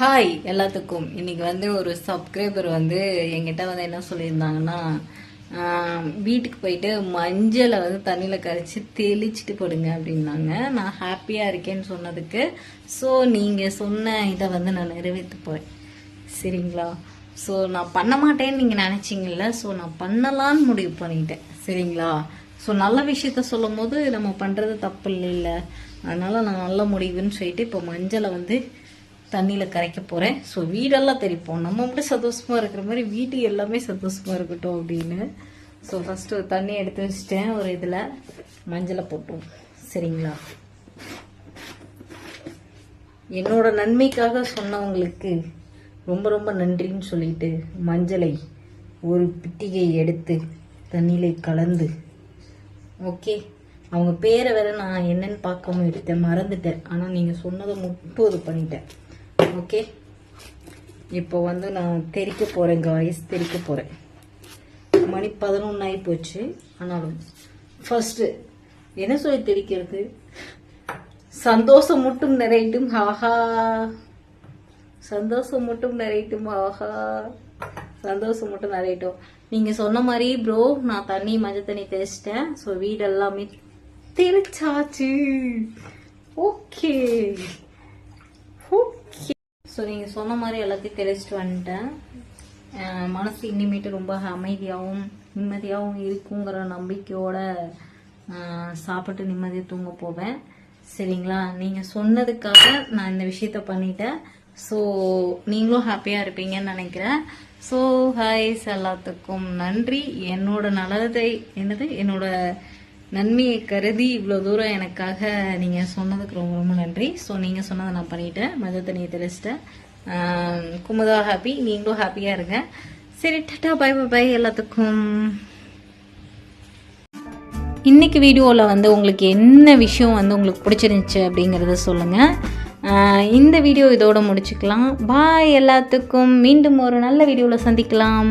Hi எல்லாத்துக்கும். இன்னைக்கு வந்து ஒரு சப்ஸ்கிரைபர் வந்து என்கிட்ட வந்து என்ன சொல்லியிருந்தாங்கன்னா வீட்டுக்கு போயிட்டு மஞ்சளை வந்து தண்ணியில் கரைச்சி தெளிச்சிட்டு போடுங்க அப்படின்னாங்க. நான் ஹாப்பியாக இருக்கேன்னு சொன்னதுக்கு ஸோ நீங்கள் சொன்ன இதை வந்து நான் நிறைவேற்ற போகிறேன் சரிங்களா? ஸோ நான் பண்ண மாட்டேன்னு நீங்கள் நினச்சிங்கல்ல ஸோ நான் பண்ணலான்னு முடிவு பண்ணிட்டேன். சரிங்களா? ஸோ நல்ல விஷயத்த சொல்லும் போது நம்ம பண்ணுறது தப்பு இல்லைல்ல. அதனால் நான் நல்ல முடிவுன்னு சொல்லிட்டு இப்போ மஞ்சளை வந்து தண்ணியில் கரைக்க போகிறேன் ஸோ வீடெல்லாம் தெரிப்போம். நம்ம மட்டும் சந்தோஷமாக இருக்கிற மாதிரி வீட்டு எல்லாமே சந்தோஷமாக இருக்கட்டும் அப்படின்னு. ஸோ ஃபஸ்ட்டு தண்ணி எடுத்து வச்சுட்டேன். ஒரு இதில் மஞ்சளை போட்டோம். சரிங்களா? என்னோட நன்மைக்காக சொன்னவங்களுக்கு ரொம்ப ரொம்ப நன்றின்னு சொல்லிட்டு மஞ்சளை ஒரு பிட்டிகை எடுத்து தண்ணியில் கலந்து. ஓகே அவங்க பேரை வேற நான் என்னன்னு பார்க்காம எடுத்தேன். மறந்துட்டேன். ஆனால் நீங்கள் சொன்னதை முப்பது பண்ணிட்டேன். ஓகே. இப்போ வந்து நான் தெரிக்க போகிறேன் காய்ஸ் தெரிக்க போகிறேன் மணி பதினொன்று ஆகி போச்சு. ஆனாலும் ஃபஸ்ட்டு என்ன சொல்லி தெரிக்கிறது சந்தோஷம் மட்டும் நிறையட்டும் ஆஹா. சந்தோஷம் மட்டும் நிறையட்டும் ஆஹா. சந்தோஷம் மட்டும் நிறையட்டும். நீங்கள் சொன்ன மாதிரி ப்ரோ நான் தண்ணி மஞ்சள் தண்ணி தேய்ச்சிட்டேன் ஸோ வீடு எல்லாமே ஓகே ஸோ நீங்கள் சொன்ன மாதிரி எல்லாத்தையும் தெளிச்சிட்டு வந்துட்டேன். மனசு இனிமேட்டு ரொம்ப அமைதியாகவும் நிம்மதியாகவும் இருக்குங்கிற நம்பிக்கையோட சாப்பிட்டு நிம்மதியாக தூங்க போவேன். சரிங்களா? நீங்கள் சொன்னதுக்காக நான் இந்த விஷயத்த பண்ணிட்டேன். ஸோ நீங்களும் ஹாப்பியாக இருப்பீங்கன்னு நினைக்கிறேன். ஸோ ஹாய்ஸ் எல்லாத்துக்கும் நன்றி. என்னோட நல்லதை என்னது? என்னோட நன்மையை கருதி இவ்வளோ தூரம் எனக்காக நீங்கள் சொன்னதுக்கு ரொம்ப ரொம்ப நன்றி. ஸோ நீங்கள் சொன்னதை நான் பண்ணிட்டேன். மஞ்சள் தண்ணியை தெளிச்சிட்டேன். குமுதா ஹாப்பி நீங்களும் ஹாப்பியாக இருங்க. சரி டட்டா பை பை பை எல்லாத்துக்கும். இன்னைக்கு வீடியோவில் வந்து உங்களுக்கு என்ன விஷயம் வந்து உங்களுக்கு பிடிச்சிருந்துச்சு அப்படிங்கிறத சொல்லுங்கள் இந்த வீடியோ இதோட முடிச்சுக்கலாம். பாய் எல்லாத்துக்கும். மீண்டும் ஒரு நல்ல வீடியோவில் சந்திக்கலாம்.